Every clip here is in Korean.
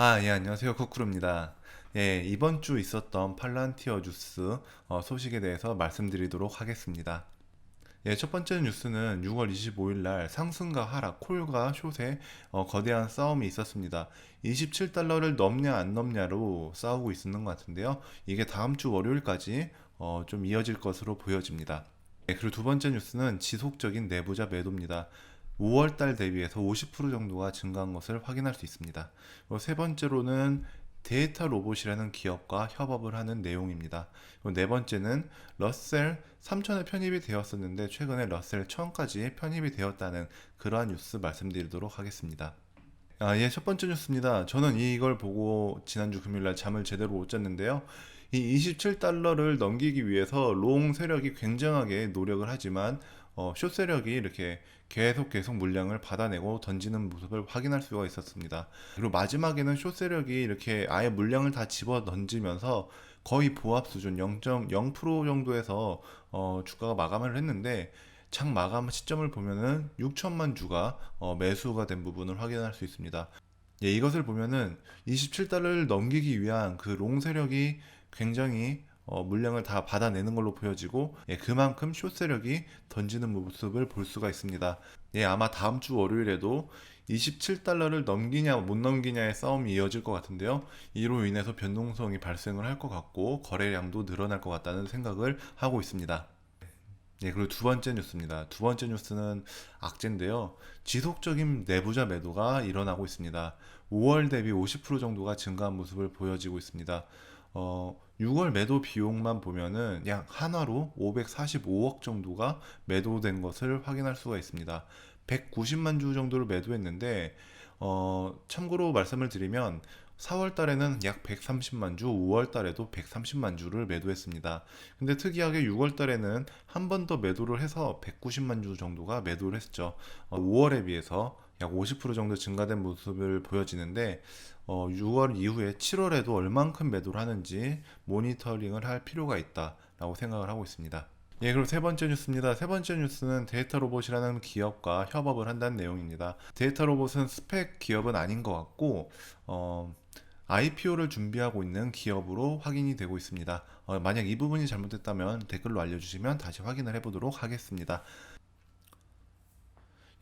아, 예, 안녕하세요. 쿠쿠루입니다. 예, 이번 주 있었던 팔란티어 뉴스 어, 소식에 대해서 말씀드리도록 하겠습니다. 예, 첫 번째 뉴스는 6월 25일 날 상승과 하락, 콜과 숏의 어, 거대한 싸움이 있었습니다. 27달러를 넘냐 안 넘냐로 싸우고 있는 것 같은데요. 이게 다음 주 월요일까지 어, 좀 이어질 것으로 보여집니다. 예, 그리고 두 번째 뉴스는 지속적인 내부자 매도입니다. 5월 달 대비해서 50% 정도가 증가한 것을 확인할 수 있습니다. 세 번째로는 데이터 로봇이라는 기업과 협업을 하는 내용입니다. 네 번째는 러셀 3000에 편입이 되었었는데 최근에 러셀 1000까지 편입이 되었다는 그러한 뉴스 말씀드리도록 하겠습니다. 아, 예, 첫 번째 뉴스입니다. 저는 이걸 보고 지난주 금요일날 잠을 제대로 못 잤는데요. 이 27달러를 넘기기 위해서 롱 세력이 굉장하게 노력을 하지만 어, 숏 세력이 이렇게 계속 계속 물량을 받아내고 던지는 모습을 확인할 수가 있었습니다. 그리고 마지막에는 숏 세력이 이렇게 아예 물량을 다 집어 던지면서 거의 보합 수준 0.0% 정도에서 어, 주가가 마감을 했는데 장 마감 시점을 보면은 6천만 주가 어, 매수가 된 부분을 확인할 수 있습니다. 예, 이것을 보면은 27달러를 넘기기 위한 그 롱 세력이 굉장히 어, 물량을 다 받아내는 걸로 보여지고 예, 그만큼 숏 세력이 던지는 모습을 볼 수가 있습니다. 예, 아마 다음 주 월요일에도 27달러를 넘기냐 못 넘기냐의 싸움이 이어질 것 같은데요. 이로 인해서 변동성이 발생을 할 것 같고 거래량도 늘어날 것 같다는 생각을 하고 있습니다. 예, 그리고 두 번째 뉴스입니다. 두 번째 뉴스는 악재인데요. 지속적인 내부자 매도가 일어나고 있습니다. 5월 대비 50% 정도가 증가한 모습을 보여지고 있습니다. 어, 6월 매도 비용만 보면은 약 한화로 545억 정도가 매도된 것을 확인할 수가 있습니다. 190만 주 정도를 매도했는데 어, 참고로 말씀을 드리면 4월 달에는 약 130만 주, 5월 달에도 130만 주를 매도했습니다. 근데 특이하게 6월 달에는 한 번 더 매도를 해서 190만 주 정도가 매도를 했죠. 어, 5월에 비해서 약 50% 정도 증가된 모습을 보여지는데 어, 6월 이후에 7월에도 얼만큼 매도를 하는지 모니터링을 할 필요가 있다라고 생각을 하고 있습니다. 예, 그리고 세 번째 뉴스입니다. 세 번째 뉴스는 데이터 로봇이라는 기업과 협업을 한다는 내용입니다. 데이터 로봇은 스펙 기업은 아닌 것 같고, 어, IPO를 준비하고 있는 기업으로 확인이 되고 있습니다. 어, 만약 이 부분이 잘못됐다면 댓글로 알려주시면 다시 확인을 해보도록 하겠습니다.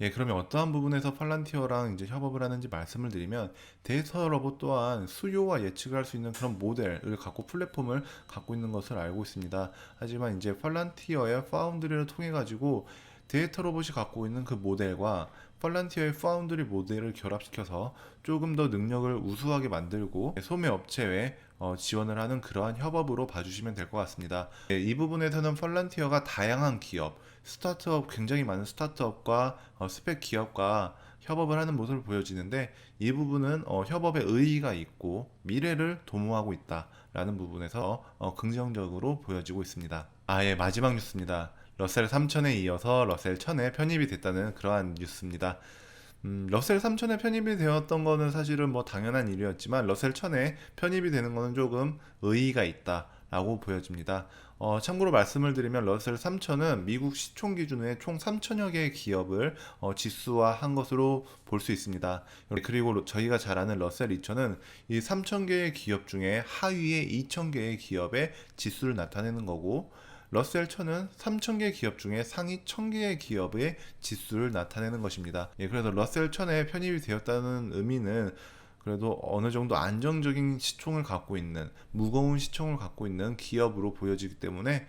예, 그러면 어떠한 부분에서 팔란티어랑 이제 협업을 하는지 말씀을 드리면 데이터 로봇 또한 수요와 예측을 할 수 있는 그런 모델을 갖고 플랫폼을 갖고 있는 것을 알고 있습니다. 하지만 이제 팔란티어의 파운드리를 통해 가지고 데이터 로봇이 갖고 있는 그 모델과 팔란티어의 파운드리 모델을 결합시켜서 조금 더 능력을 우수하게 만들고 소매 업체에 어, 지원을 하는 그러한 협업으로 봐주시면 될 것 같습니다. 예, 이 부분에서는 팔란티어가 다양한 기업, 스타트업 굉장히 많은 스타트업과 어, 스펙 기업과 협업을 하는 모습을 보여지는데 이 부분은 어, 협업의 의의가 있고 미래를 도모하고 있다라는 부분에서 어, 긍정적으로 보여지고 있습니다. 아예 마지막 뉴스입니다. 러셀 3000에 이어서 러셀 1000에 편입이 됐다는 그러한 뉴스입니다. 음, 러셀 3000에 편입이 되었던 거는 사실은 뭐 당연한 일이었지만 러셀 1000에 편입이 되는 거는 조금 의의가 있다 라고 보여집니다. 어, 참고로 말씀을 드리면 러셀 3000은 미국 시총 기준의 총 3000여 개의 기업을 어, 지수화한 것으로 볼 수 있습니다. 그리고 저희가 잘 아는 러셀 2000은 이 3000개의 기업 중에 하위의 2000개의 기업의 지수를 나타내는 거고 러셀 1000은 3000개 기업 중에 상위 1000개의 기업의 지수를 나타내는 것입니다. 예, 그래서 러셀 1000에 편입이 되었다는 의미는 그래도 어느 정도 안정적인 시총을 갖고 있는 무거운 시총을 갖고 있는 기업으로 보여지기 때문에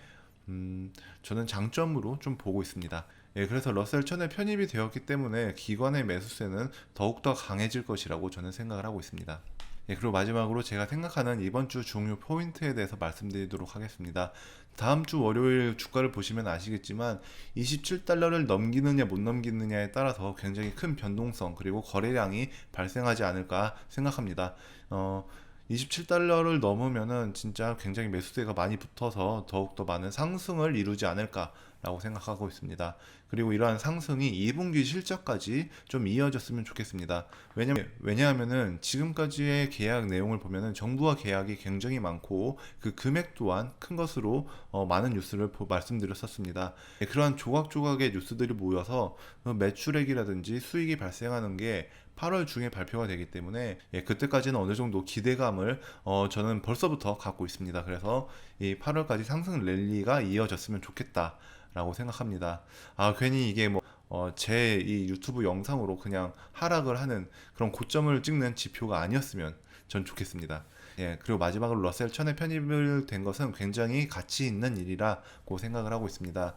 음, 저는 장점으로 좀 보고 있습니다. 예, 그래서 러셀 1000에 편입이 되었기 때문에 기관의 매수세는 더욱더 강해질 것이라고 저는 생각을 하고 있습니다. 예, 그리고 마지막으로 제가 생각하는 이번 주 중요 포인트에 대해서 말씀드리도록 하겠습니다. 다음 주 월요일 주가를 보시면 아시겠지만 27달러를 넘기느냐 못 넘기느냐에 따라서 굉장히 큰 변동성 그리고 거래량이 발생하지 않을까 생각합니다. 어, 27달러를 넘으면은 진짜 굉장히 매수세가 많이 붙어서 더욱더 많은 상승을 이루지 않을까 라고 생각하고 있습니다. 그리고 이러한 상승이 2분기 실적까지 좀 이어졌으면 좋겠습니다. 왜냐면, 왜냐하면은 지금까지의 계약 내용을 보면은 정부와 계약이 굉장히 많고 그 금액 또한 큰 것으로 어, 많은 뉴스를 보, 말씀드렸었습니다. 네, 그러한 조각조각의 뉴스들이 모여서 그 매출액이라든지 수익이 발생하는 게 8월 중에 발표가 되기 때문에 예, 그때까지는 어느 정도 기대감을 어, 저는 벌써부터 갖고 있습니다. 그래서 이 8월까지 상승 랠리가 이어졌으면 좋겠다라고 생각합니다. 아 괜히 이게 뭐 어, 제 이 유튜브 영상으로 그냥 하락을 하는 그런 고점을 찍는 지표가 아니었으면 전 좋겠습니다. 예, 그리고 마지막으로 러셀 천에 편입을 된 것은 굉장히 가치 있는 일이라고 생각을 하고 있습니다.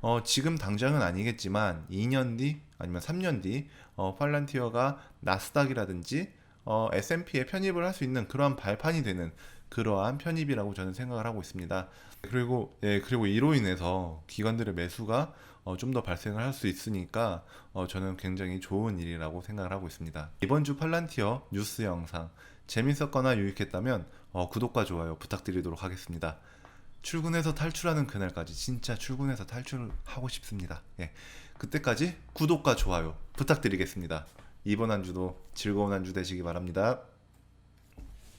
어, 지금 당장은 아니겠지만 2년 뒤 아니면 3년 뒤 어, 팔란티어가 나스닥이라든지 어, S&P에 편입을 할 수 있는 그러한 발판이 되는 그러한 편입이라고 저는 생각을 하고 있습니다. 그리고 예, 그리고 이로 인해서 기관들의 매수가 어, 좀 더 발생을 할 수 있으니까 어, 저는 굉장히 좋은 일이라고 생각을 하고 있습니다. 이번 주 팔란티어 뉴스 영상 재밌었거나 유익했다면 어, 구독과 좋아요 부탁드리도록 하겠습니다. 출근해서 탈출하는 그날까지 진짜 출근해서 탈출하고 싶습니다. 예. 그때까지 구독과 좋아요 부탁드리겠습니다. 이번 한 주도 즐거운 한 주 되시기 바랍니다.